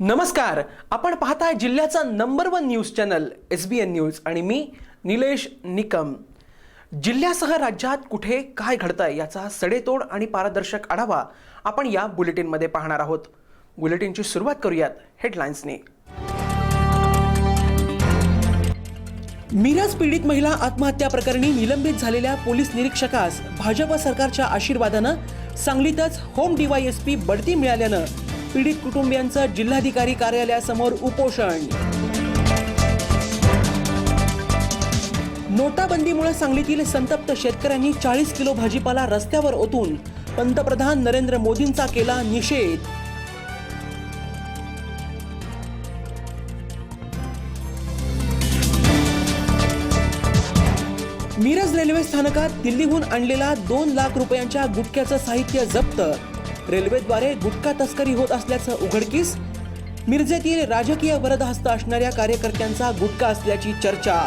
नमस्कार. आपण पाहताय जिल्ह्याचा number one news channel S B N news आणि मी निलेश निकम. जिल्ह्यासह राज्यात कुठे काय घडतंय याचा सडेतोड आणि पारदर्शक आढावा आपण या बुलेटिनमध्ये पाहणार आहोत. बुलेटिनची सुरुवात करूयात हेडलाईन्सने मिराज पीडित महिला आत्महत्या प्रकरणी निलंबित झालेल्या पोलीस निरीक्षकास भाजप सरकारच्या आशीर्वादानं सांगलीतच होम डीवायएसपी बढती मिळाल्यानं पीडित कुटुंबियांचं जिल्हाधिकारी कार्यालयासमोर उपोषण. नोटाबंदीमुळे सांगलीतील संतप्त शेतकऱ्यांनी चाळीस किलो भाजीपाला रस्त्यावर ओतून पंतप्रधान नरेंद्र मोदींचा केला निषेध. मिरज रेल्वे स्थानकात दिल्लीहून आणलेला दोन लाख रुपयांच्या गुटख्याचं साहित्य जप्त. रेल्वेद्वारे गुटखा तस्करी होत असल्याचं उघडकीस मिरजेतील राजकीय वरदहस्त असणाऱ्या कार्यकर्त्यांचा गुटखा असल्याची चर्चा.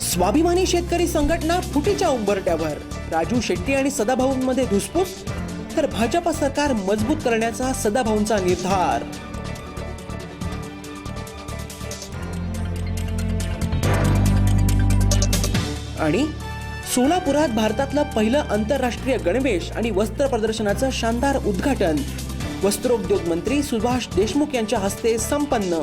स्वाभिमानी शेतकरी संघटना फुटीच्या उंबरट्यावर राजू शेट्टी आणि सदाभाऊंमध्ये धुसफूस तर भाजप सरकार मजबूत करण्याचा सदाभाऊंचा निर्धार. आणि सोलापुरात भारतातलं पहिलं आंतरराष्ट्रीय गणवेश आणि वस्त्र प्रदर्शनाचं शानदार उद्घाटन. वस्त्रोद्योग मंत्री सुभाष देशमुख यांच्या हस्ते संपन्न.